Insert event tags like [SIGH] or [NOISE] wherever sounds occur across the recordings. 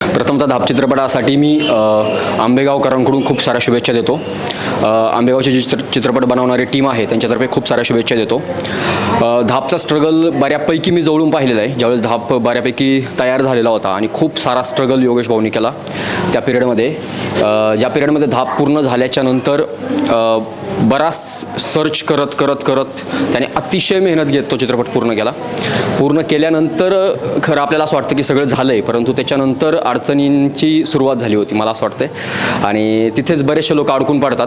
प्रथमतः धाप चित्रपटासाठी मी आंबेगावकरांकडून खूप साऱ्या शुभेच्छा देतो. आंबेगावचे जी चित्र चित्रपट बनवणारी टीम आहे त्यांच्यातर्फे खूप साऱ्या शुभेच्छा देतो. धापचा स्ट्रगल बऱ्यापैकी मी जवळून पाहिलेला आहे. ज्यावेळेस धाप बऱ्यापैकी तयार झालेला होता आणि खूप सारा स्ट्रगल योगेश भाऊनी केला त्या पिरियडमध्ये ज्या पिरियडमध्ये धाप पूर्ण झाल्याच्यानंतर बराच सर्च करत करत करत त्याने अतिशय मेहनत घेत तो चित्रपट पूर्ण केला. पूर्ण केल्यानंतर खरं आपल्याला असं वाटतं की सगळं झालं आहे परंतु त्याच्यानंतर अडचणींची सुरुवात झाली होती मला असं वाटतं आणि तिथेच बरेचसे लोक अडकून पडतात.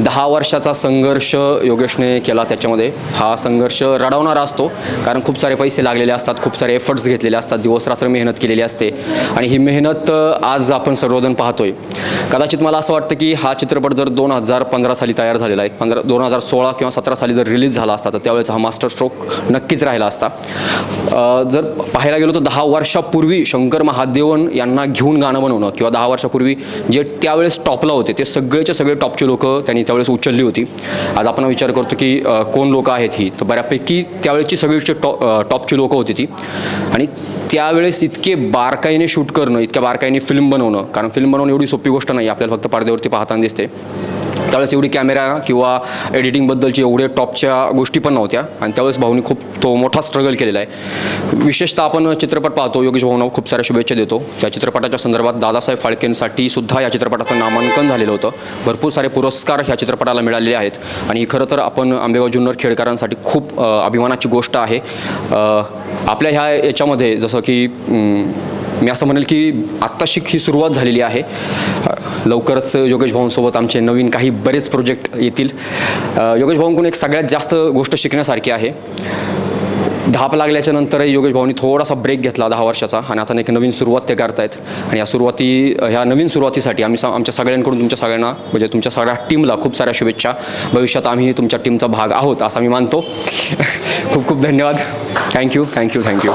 दहा वर्षाचा संघर्ष योगेशने केला त्याच्यामध्ये. हा संघर्ष रडवणारा असतो कारण खूप सारे पैसे लागलेले असतात खूप सारे एफर्ट्स घेतलेले असतात दिवसरात्र मेहनत केलेली असते. आणि ही मेहनत आज आपण सर्वजण पाहतोय. कदाचित मला असं वाटतं की हा चित्रपट जर दोन हजार पंधरा साली तयार झालेला आहे. पंधरा दोन हजार सोळा किंवा सतरा साली जर रिलीज झाला असता तर त्यावेळेस हा मास्टर स्ट्रोक नक्कीच राहिला असता. जर पाहायला गेलो तर दहा वर्षापूर्वी शंकर महादेवन यांना घेऊन गाणं बनवणं किंवा दहा वर्षापूर्वी जे त्यावेळेस टॉपला होते ते सगळेचे सगळे टॉपचे लोक त्यांनी त्यावेळेस उचलली होती. आज आपण विचार करतो की कोण लोक आहेत ही? तर बऱ्यापैकी त्यावेळेची सगळीची टॉप टॉपची लोकं होती ती. आणि त्यावेळेस इतके बारकाईने शूट करणं इतक्या बारकाईने फिल्म बनवणं कारण फिल्म बनवणं एवढी सोपी गोष्ट नाही आपल्याला फक्त पडद्यावरती पाहताना दिसते. त्यावेळेस एवढी कॅमेरा किंवा एडिटिंगबद्दलची एवढे टॉपच्या गोष्टी पण नव्हत्या. आणि त्यावेळेस भाऊनी खूप तो मोठा स्ट्रगल केलेला आहे. विशेषतः आपण चित्रपट पाहतो. योगेश भाऊना खूप साऱ्या शुभेच्छा देतो. त्या चित्रपटाच्या संदर्भात दादासाहेब फाळकेंसाठी सुद्धा या चित्रपटाचं नामांकन झालेलं होतं. भरपूर सारे पुरस्कार ह्या चित्रपटाला मिळालेले आहेत. आणि खरं तर आपण आंबेगाव जुन्नर खेडकरांसाठी खूप अभिमानाची गोष्ट आहे. आपल्या ह्या याच्यामध्ये जसं की मी असं म्हणेल की आत्ताशी ही सुरुवात झालेली आहे. लवकरच योगेश भाऊंसोबत आमचे नवीन काही बरेच प्रोजेक्ट येतील. योगेश भाऊंकडून एक सगळ्यात जास्त गोष्ट शिकण्यासारखी आहे. धाप लागल्याच्या नंतरही योगेश भाऊनी थोडासा ब्रेक घेतला दहा वर्षाचा आणि आता एक नवीन सुरुवात ते करतायत. आणि या सुरुवाती ह्या नवीन सुरुवातीसाठी आम्ही आमच्या सगळ्यांकडून तुमच्या सगळ्यांना म्हणजे तुमच्या सगळ्या टीमला खूप साऱ्या शुभेच्छा. भविष्यात आम्ही तुमच्या टीमचा भाग आहोत असं मी मानतो. [LAUGHS] खूप खूप धन्यवाद. Thank you thank you thank you